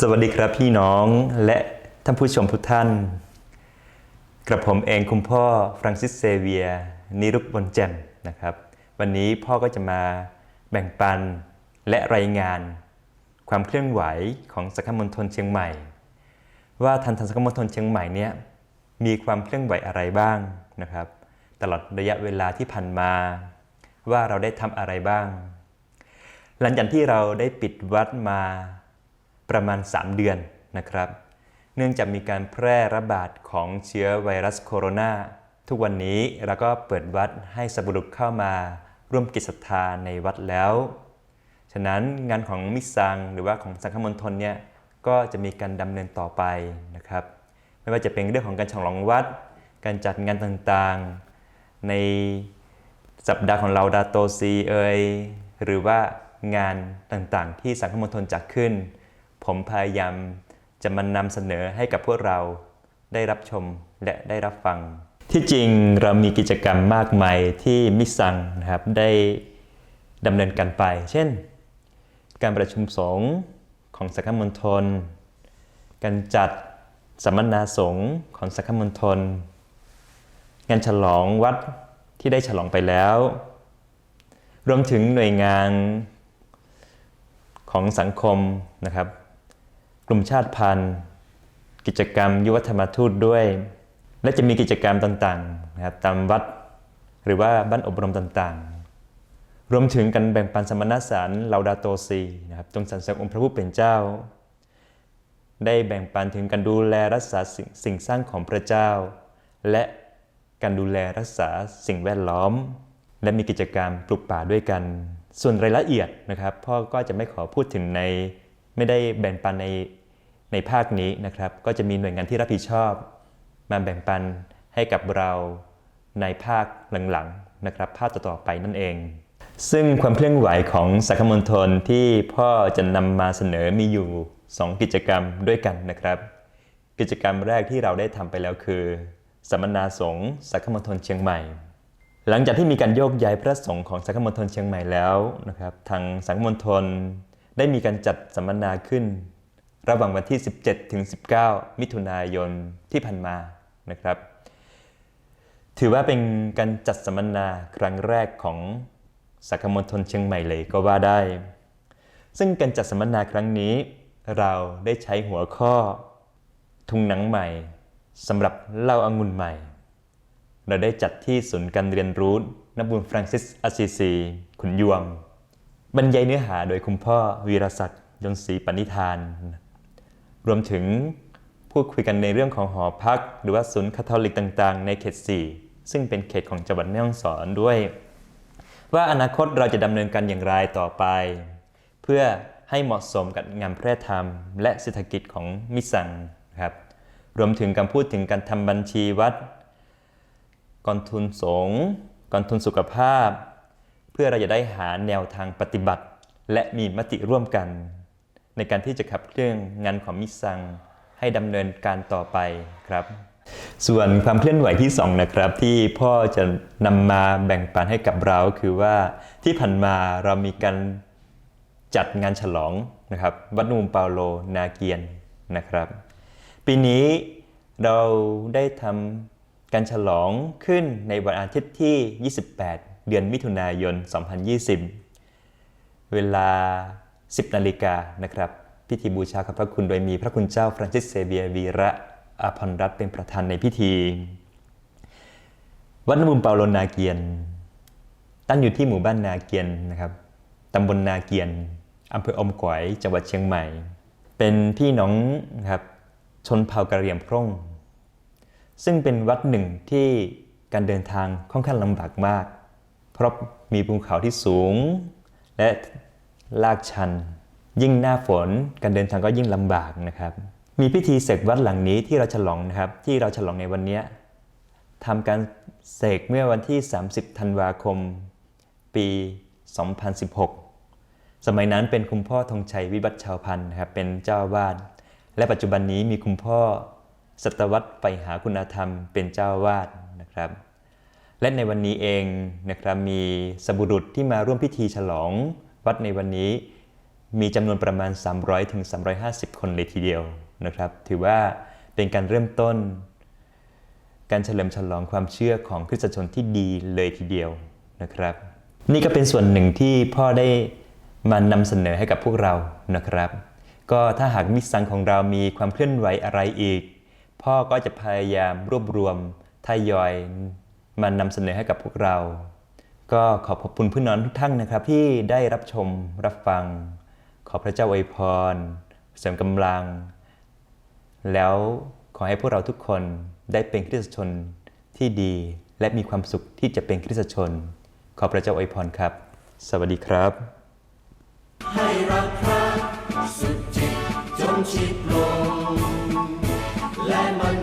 สวัสดีครับพี่น้องและท่านผู้ชมทุกท่าน กระผมเองคุณพ่อฟรังซิสเซเวีย นิรุกบนแจ่มนะครับ วันนี้พ่อก็จะมาแบ่งปันและรายงาน ความเคลื่อนไหวของสังคมณฑลเชียงใหม่ ว่าทันทันสังคมณฑลเชียงใหม่เนี่ยมีความเคลื่อนไหวอะไรบ้างนะครับ ตลอดระยะเวลาที่ผ่านมา ว่าเราได้ทำอะไรบ้าง หลังจากที่เราได้ปิดวัดมา ประมาณ 3 เดือนนะครับ เนื่องจากมีการแพร่ระบาดของเชื้อไวรัสโคโรนาทุกวันนี้เราก็เปิดวัดให้สบุรุษเข้ามาร่วมกิจศรัทธาในวัดแล้ว ฉะนั้นงานของมิสซังหรือว่าของสังฆมณฑลเนี่ยก็จะมีการดำเนินต่อไปนะครับ ไม่ว่าจะเป็นเรื่องของการฉลองวัด การจัดงานต่างๆ ในสัปดาห์ของเราดาโตซีเอยหรือว่างานต่างๆ ที่สังฆมณฑลจัดขึ้น ผมพยายามจะมานำเสนอให้กับพวกเราได้รับชมและได้รับฟัง ที่จริงเรามีกิจกรรมมากมายที่มิสซังนะครับได้ดำเนินการไป เช่น การประชุมสงฆ์ของสังฆมณฑลการจัดสัมมนาสงฆ์ของสังฆมณฑลงานฉลองวัดที่ได้ฉลองไปแล้ว รวมถึงหน่วยงานของสังคมนะครับ กลุ่มชาติพันธุ์ กิจกรรมยุวธรรมทูตด้วย และจะมีกิจกรรมต่างๆนะครับตามวัดหรือว่าบ้านอบรมต่างๆ รวมถึงการแบ่งปันสมณสารเลาดาโตซีนะครับจงสรรเสริญองค์พระผู้เป็นเจ้า ได้แบ่งปันถึงการดูแลรักษาสสิ่งสร้างของพระเจ้า และการดูแลรักษาสิ่งแวดล้อม และมีกิจกรรมปลูกป่าด้วยกัน ส่วนรายละเอียดนะครับพ่อก็จะไม่ขอพูดถึงใน ไม่ได้แบ่งปันในในภาคนี้นะครับ ก็จะมีหน่วยงานที่รับผิดชอบ มาแบ่งปันให้กับเราในภาคหลังๆนะครับ ภาคต่อๆไปนั่นเอง ซึ่งความเคลื่อนไหวของสังคมณฑลที่พ่อจะนำมาเสนอมีอยู่ 2 กิจกรรมด้วยกันนะครับ กิจกรรมแรกที่เราได้ทำไปแล้วคือสัมมนาสงฆ์สังคมณฑลเชียงใหม่ หลังจากที่มีการโยกย้ายพระสงฆ์ของสังฆมณฑลเชียงใหม่แล้วนะครับ ทางสังฆมณฑล ได้มีการจัดสัมมนาขึ้น ระหว่างวันที่ 17ถึง19 มิถุนายนที่ผ่านมานะครับ ถือว่าเป็นการจัดสัมมนาครั้งแรกของสังฆมณฑลเชียงใหม่เลยก็ว่าได้ ซึ่งการจัดสัมมนาครั้งนี้ เราได้ใช้หัวข้อ ทุงหนังใหม่สำหรับเล่าอางุ่นใหม่ เราได้จัดที่ศูนย์การเรียนรู้นบุญฟรังซิสอาซีซี ขุนยวม บรรยายเนื้อหาโดยคุณพ่อวีรศักดิ์ยนศรีปณิธาน รวมถึงพูดคุยกันในเรื่องของหอพัก หรือว่าศูนย์คาทอลิกต่างๆ ในเขต 4 ซึ่งเป็นเขตของจังหวัดแม่ฮ่องสอนด้วย ว่าอนาคตเราจะดำเนินการอย่างไรต่อไป เพื่อให้เหมาะสมกับงานแพร่ธรรม และเศรษฐกิจของมิสังครับรวมถึงการพูดถึงการทำบัญชีวัดกองทุนสงฆ์กองทุนสุขภาพ พื่อเราจะได้หาแนวทางปฏิบัติ และมีมติร่วมกัน ในการที่จะขับเคลื่อนงานของมิสังให้ดำเนินการต่อไปครับ ส่วนความเคลื่อนไหวที่ 2 นะครับ ที่พ่อจะนำมาแบ่งปันให้กับเราคือว่าที่ผ่านมาเรามีการจัดงานฉลองนะครับวัดนูมเปาโลนาเกียนนะครับ ปีนี้เราได้ทำการฉลองขึ้นในวันอาทิตย์ที่ 28 เดือนมิถุนายน 2020 เวลา 10 นาฬิกานะครับ พิธีบูชาพระคุณโดยมีพระคุณเจ้าฟรานซิสเซเบียวีระอาพรรัตเป็นประธานในพิธี วัดนบุมเปาโลนาเกียน ตั้งอยู่ที่หมู่บ้านนาเกียนนะครับตำบลนาเกียนอำเภออมก๋อยจังหวัดเชียงใหม่ เป็นพี่น้องนะครับชนเผ่ากะเหรี่ยงพร่ง ซึ่งเป็นวัดหนึ่งที่การเดินทางค่อนข้างลำบากมาก เพราะมีภูเขาที่สูง และลาดชัน ยิ่งหน้าฝนการเดินทางก็ยิ่งลำบากนะครับ มีพิธีเสกวัดหลังนี้ที่เราฉลองนะครับ ที่เราฉลองในวันนี้ทำการเสกเมื่อวันที่ 30 ธันวาคม ปี 2016 สมัยนั้นเป็นคุณพ่อธงชัยวิบัติชาวพันธ์นะครับ เป็นเจ้าวาสและปัจจุบันนี้มีคุณพ่อสัตวัตไปหาคุณธรรมเป็นเจ้าวาสนะครับ และในวันนี้เองนะครับมีสบุรุษที่มาร่วมพิธีฉลองวัดในวันนี้ มีจำนวนประมาณ 300ถึง350 คนเลยทีเดียวนะครับ ถือว่าเป็นการเริ่มต้น การเฉลิมฉลองความเชื่อของคริสตชนที่ดีเลยทีเดียวนะครับ นี่ก็เป็นส่วนหนึ่งที่พ่อได้มานำเสนอให้กับพวกเรานะครับ ก็ถ้าหากมิสซังของเรามีความเคลื่อนไหวอะไรอีก พ่อก็จะพยายามรวบรวมทยอย มานำเสนอให้กับพวกเรา ก็ขอบขอบคุณพี่น้องทุกท่านนะครับ ที่ได้รับชมรับฟัง ขอพระเจ้าอวยพร เสริมกำลัง แล้วขอให้พวกเราทุกคนได้เป็นคริสตชนที่ดีและมีความสุขที่จะเป็นคริสตชน ขอพระเจ้าอวยพรครับ สวัสดีครับ ให้รักพระสุดจิตจงชิดลงและมัน